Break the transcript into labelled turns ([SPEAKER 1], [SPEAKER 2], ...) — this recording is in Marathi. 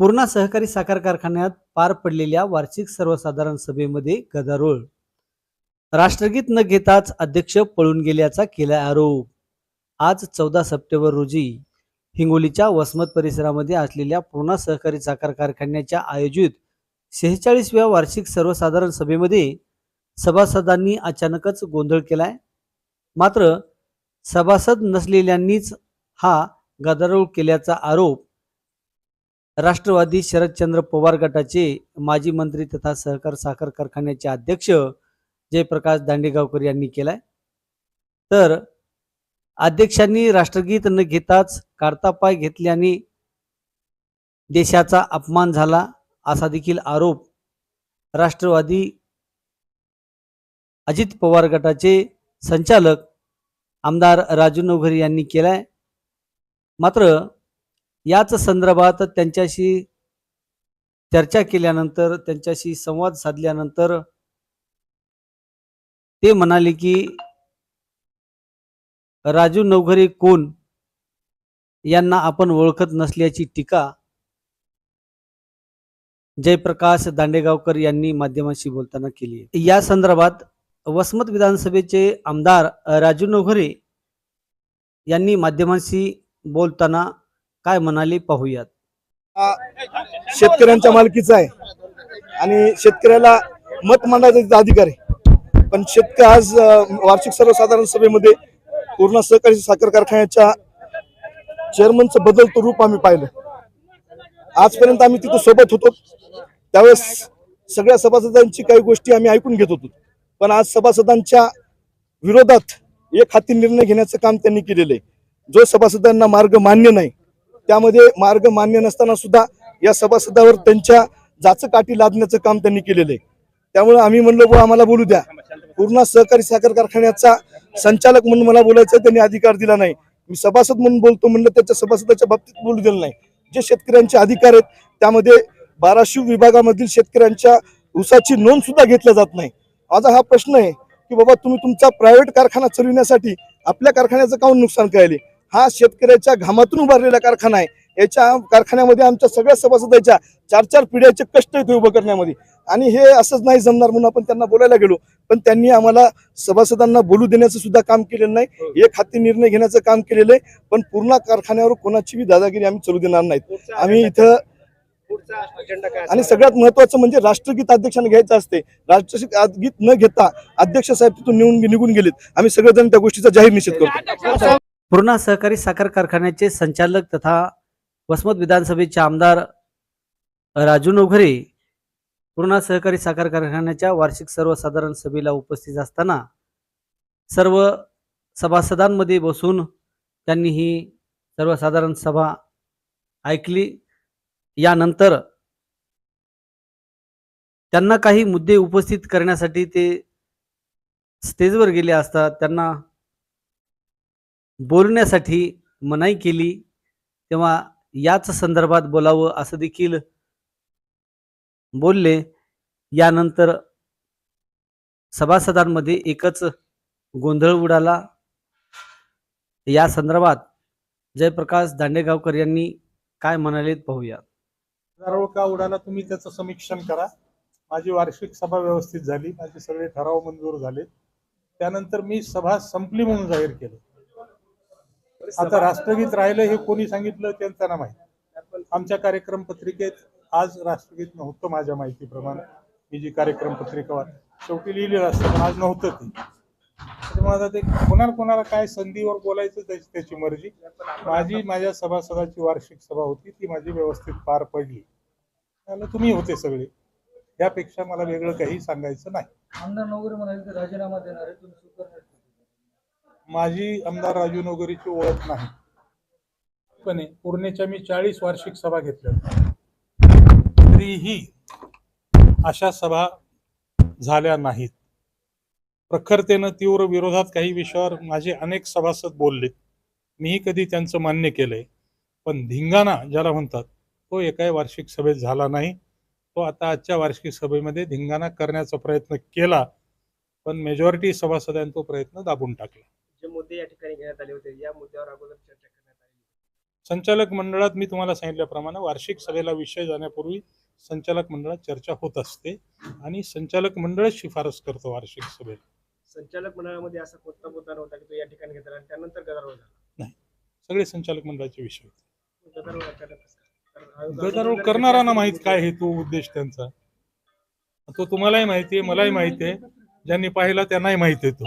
[SPEAKER 1] पूर्णा सहकारी साखर कारखान्यात पार पडलेल्या वार्षिक सर्वसाधारण सभेमध्ये गदारोळ. राष्ट्रगीत न घेताच अध्यक्ष पळून गेल्याचा केला आरोप. आज चौदा सप्टेंबर रोजी हिंगोलीच्या वसमत परिसरामध्ये असलेल्या पूर्णा सहकारी साखर कारखान्याच्या आयोजित शेहेचाळीसव्या वार्षिक सर्वसाधारण सभेमध्ये सभासदांनी अचानकच गोंधळ केलाय. मात्र सभासद नसलेल्यांनीच हा गदारोळ केल्याचा आरोप राष्ट्रवादी शरदचंद्र पवार गटाचे माजी मंत्री तथा सहकार साखर कारखान्याचे अध्यक्ष जयप्रकाश दांडेगावकर यांनी केलाय. तर अध्यक्षांनी राष्ट्रगीत न घेताच काढता पाय घेतल्याने देशाचा अपमान झाला असा देखील आरोप राष्ट्रवादी अजित पवार गटाचे संचालक आमदार राजू नवघरे यांनी केलाय. मात्र याच संदर्भात त्यांच्याशी चर्चा केल्यानंतर त्यांच्याशी संवाद साधल्यानंतर ते म्हणाले की राजू नवघरे कोण? यांना आपण ओळखत नसल्याची टीका जयप्रकाश दांडेगावकर यांनी माध्यमांशी बोलताना केली या संदर्भात वसमत विधानसभेचे आमदार राजू नवघरे यांनी माध्यमांशी बोलताना काय म्हणाले पाहूयात.
[SPEAKER 2] शेतकऱ्यांच्या मालकीचा आहे. आणि शेतकऱ्याला मत मांडायचा तिचा अधिकार आहे. पण शेतकरी आज वार्षिक सर्वसाधारण सभेमध्ये पूर्ण सहकारी साखर कारखान्याच्या चेअरमनचं बदलतं रूप आम्ही पाहिलं. आजपर्यंत आम्ही तिथं सोबत होतो. त्यावेळेस सगळ्या सभासदांची काही गोष्टी आम्ही ऐकून घेत होतो. पण आज सभासदांच्या विरोधात एक हाती निर्णय घेण्याचं काम त्यांनी केलेलं आहे. जो सभासदांना मार्ग मान्य नाही त्यामध्ये मार्ग मान्य नसताना सुद्धा या सभासदावर त्यांच्या जाचकाठी लादण्याचं काम त्यांनी केलेलं आहे. त्यामुळे आम्ही म्हणलो बुवा आम्हाला बोलू द्या. पूर्ण सहकारी साखर कारखान्याचा संचालक म्हणून मला बोलायचं त्यांनी अधिकार दिला नाही. मी सभासद म्हणून बोलतो म्हणलं त्याच्या सभासदाच्या बाबतीत बोलू दिलं नाही. जे शेतकऱ्यांचे अधिकार आहेत त्यामध्ये बाराशिव विभागामधील शेतकऱ्यांच्या ऊसाची नोंद सुद्धा घेतल्या जात नाही. माझा हा प्रश्न आहे की बाबा तुम्ही तुमचा प्रायव्हेट कारखाना चालविण्यासाठी आपल्या कारखान्याचं काऊन नुकसान करायले? हा शेतकऱ्याच्या घामातून उभारलेला कारखाना आहे. याच्या कारखान्यामध्ये आमच्या सगळ्या सभासदाच्या चार चार पिढ्याचे कष्ट येते उभं करण्यामध्ये. आणि हे असंच नाही जमणार म्हणून आपण त्यांना बोलायला गेलो. पण त्यांनी आम्हाला सभासदांना बोलू देण्याचं सुद्धा काम केलेलं नाही. एक हाती निर्णय घेण्याचं काम केलेलं आहे. पण पूर्ण कारखान्यावर कोणाची बी दादागिरी आम्ही चालू देणार नाहीत. आम्ही इथं आणि सगळ्यात महत्वाचं म्हणजे राष्ट्रगीत अध्यक्षांना घ्यायचं असते राष्ट्रगीत न घेता अध्यक्ष साहेब तिथून निघून निघून गेलेत. आम्ही सगळेजण त्या गोष्टीचा जाहीर निषेध करतो.
[SPEAKER 1] पूर्णा सहकारी साखर कारखान्याचे संचालक तथा वसमत विधानसभेचे आमदार राजू नवघरे पूर्णा सहकारी साखर कारखान्याच्या वार्षिक सर्वसाधारण सभेला उपस्थित असताना सर्व सभासदांमध्ये बसून त्यांनी ही सर्वसाधारण सभा ऐकली. यानंतर त्यांना काही मुद्दे उपस्थित करण्यासाठी ते स्टेजवर गेले असता त्यांना बोलण्यासाठी मनाई केली तेव्हा याच संदर्भात बोलावं असं देखील बोलले. यानंतर सभासदांमध्ये एकच गोंधळ उडाला. या संदर्भात जयप्रकाश दांडेगावकर यांनी काय म्हणाले पाहूया.
[SPEAKER 3] गदारोळ का उडाला तुम्ही त्याचं समीक्षण करा. माझी वार्षिक सभा व्यवस्थित झाली. माझे सगळे ठराव मंजूर झाले त्यानंतर मी सभा संपली म्हणून जाहीर केलं. आता राष्ट्रगीत राहिलं हे कोणी सांगितलं त्यांचं ना माहिती. आमच्या कार्यक्रम पत्रिकेत आज राष्ट्रगीत नव्हतं माझ्या माहितीप्रमाणे. मी जी कार्यक्रम पत्रिका शेवटी लिहिलेलं असतं पण आज नव्हतं ते. त्याच्यामुळे आता ते कोणाला कोणाला काय संधीवर बोलायचं त्याची त्याची मर्जी. माझी माझ्या सभासदाची वार्षिक सभा होती ती माझी व्यवस्थित पार पडली. त्याला तुम्ही होते सगळे. यापेक्षा मला वेगळं काही सांगायचं नाही.
[SPEAKER 4] आमदार नवगरे म्हणाले की राजीनामा देणार आहे?
[SPEAKER 3] माझी आमदार राजू नगरीची ओळख नाही. पण पूर्णेच्या मी चाळीस वार्षिक सभा घेतल्या तरीही अशा सभा झाल्या नाहीत. प्रखरतेनं तीव्र विरोधात काही विषयावर माझे अनेक सभासद बोलले. मीही कधी त्यांचं मान्य केलंय. पण धिंगाणा ज्याला म्हणतात तो एकाही वार्षिक सभेत झाला नाही. तो आता आजच्या वार्षिक सभेमध्ये धिंगाणा करण्याचा प्रयत्न केला. पण मेजॉरिटी सभासदांनी तो प्रयत्न दाबून टाकला.
[SPEAKER 5] जे मुद्दे या ठिकाणी घेण्यात आले होते या मुद्द्यावर अगोदर चर्चा करण्यात आली
[SPEAKER 3] संचालक मंडळात मी तुम्हाला सांगितल्याप्रमाणे वार्षिक सभेला विषय जाण्यापूर्वी संचालक मंडळात चर्चा होत असते आणि संचालक मंडळच शिफारस करतो वार्षिक सभेला.
[SPEAKER 5] संचालक मंडळामध्ये असा कोणता मुद्दा नव्हता की तो या ठिकाणी घेतला आणि त्यानंतर गदारोळ झाला?
[SPEAKER 3] सगळे संचालक मंडळाचे विषय होते.
[SPEAKER 5] गदारोळ अचानक कसं काय? कारण आयोगाने
[SPEAKER 3] गदारोळ
[SPEAKER 5] जर
[SPEAKER 3] करणारांना
[SPEAKER 5] घेतला
[SPEAKER 3] माहीत
[SPEAKER 5] असेल
[SPEAKER 3] काय हेतू उद्देश त्यांचा? तो तुम्हालाही माहिती आहे मलाही माहिती आहे. ज्यांनी पाहिला त्यांनाही माहिती येतो